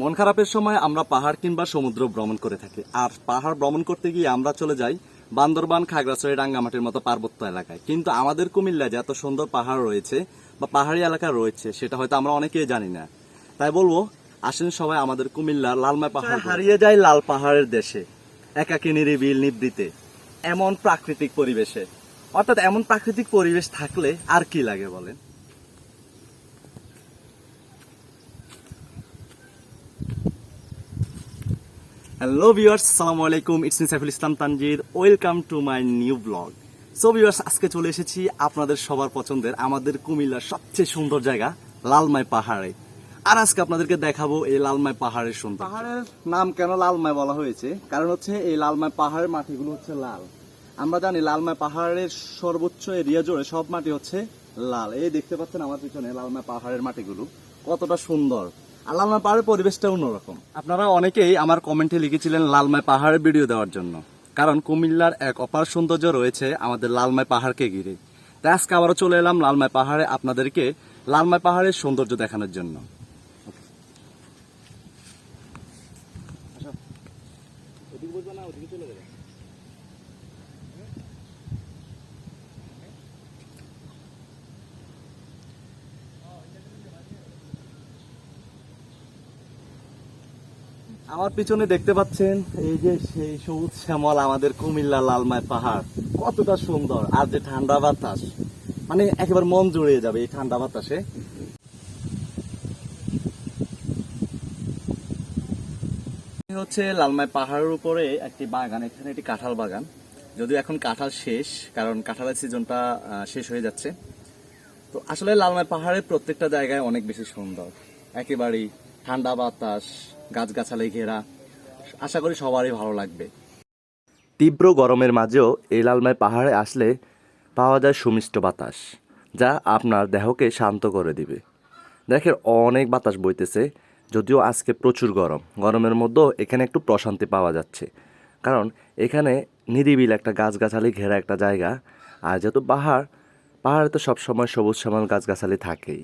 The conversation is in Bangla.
মন খারাপের সময় আমরা পাহাড় কিংবা সমুদ্র ভ্রমণ করে থাকি। আর পাহাড় ভ্রমণ করতে গিয়ে আমরা চলে যাই বান্দরবান খাগড়াছড়ি রাঙ্গামাটির মতো পার্বত্য এলাকায়। কিন্তু আমাদের কুমিল্লায় যে এত সুন্দর পাহাড় রয়েছে বা পাহাড়ি এলাকা রয়েছে সেটা হয়তো আমরা অনেকেই জানি না। তাই বলব আসেন সবাই আমাদের কুমিল্লার লালমাই পাহাড় হারিয়ে যায় লাল পাহাড়ের দেশে একাকী নিরিবিল নিবৃতে এমন প্রাকৃতিক পরিবেশে। অর্থাৎ এমন প্রাকৃতিক পরিবেশ থাকলে আর কি লাগে বলেন? হ্যালো ভিউয়ার্স আসসালামু আলাইকুম it's me Saiful Islam Tanjir welcome to my new blog so viewers আজকে চলে এসেছি আপনাদের সবার পছন্দের, আমাদের কুমিল্লার সবচেয়ে সুন্দর জায়গা, লালমাই পাহাড়ে। আর আজকে আপনাদেরকে দেখাবো এই লালমাই পাহাড়ের সুন্দর পাহাড়ের নাম কেন লালমাই বলা হয়েছে? কারণ হচ্ছে এই লালমাই পাহাড়ের মাটিগুলো হচ্ছে লাল। আমরা জানি লালমাই পাহাড়ের সর্বোচ্চ এরিয়া জুড়ে সব মাটি হচ্ছে লাল। এই দেখতে পাচ্ছেন আমার পিছনে লালমাই পাহাড়ের মাটিগুলো। কতটা সুন্দর। আর লালমাই পাহাড়ের পরিবেশটা অন্যরকম। আপনারা অনেকেই আমার কমেন্টে লিখেছিলেন লালমাই পাহাড়ের ভিডিও দেওয়ার জন্য। কারণ কুমিল্লার এক অপার সৌন্দর্য রয়েছে আমাদের লালমাই পাহাড়কে ঘিরে। তাই আজকে আবারও চলে এলাম লালমাই পাহাড়ে আপনাদেরকে লালমাই পাহাড়ের সৌন্দর্য দেখানোর জন্য। আমার পিছনে দেখতে পাচ্ছেন এই যে সেই সবুজ শ্যামল আমাদের কুমিল্লা লালমাই পাহাড়। কতটা সুন্দর। আর যে ঠান্ডা বাতাস মানে একেবারে মন জুড়িয়ে যাবে এই ঠান্ডা বাতাসে। হচ্ছে লালমাই পাহাড়ের উপরে একটি বাগান, এখানে একটি কাঁঠাল বাগান। যদিও এখন কাঁঠাল শেষ, কারণ কাঁঠালের সিজনটা শেষ হয়ে যাচ্ছে। তো আসলে লালমাই পাহাড়ের প্রত্যেকটা জায়গায় অনেক বেশি সুন্দর। একেবারেই ঠান্ডা বাতাস গাছগাছালি ঘেরা। আশা করি সবারই ভালো লাগবে। তীব্র গরমের মাঝেও এই লালমাই পাহাড়ে আসলে পাওয়া যায় সুমিষ্ট বাতাস, যা আপনার দেহকে শান্ত করে দিবে। দেখেন অনেক বাতাস বইতেছে, যদিও আজকে প্রচুর গরম। গরমের মধ্যেও এখানে একটু প্রশান্তি পাওয়া যাচ্ছে। কারণ এখানে নিরিবিল একটা গাছগাছালি ঘেরা একটা জায়গা, আর যেহেতু পাহাড়, পাহাড়ে তো সবসময় সবুজ শ্যামল গাছগাছালি থাকেই।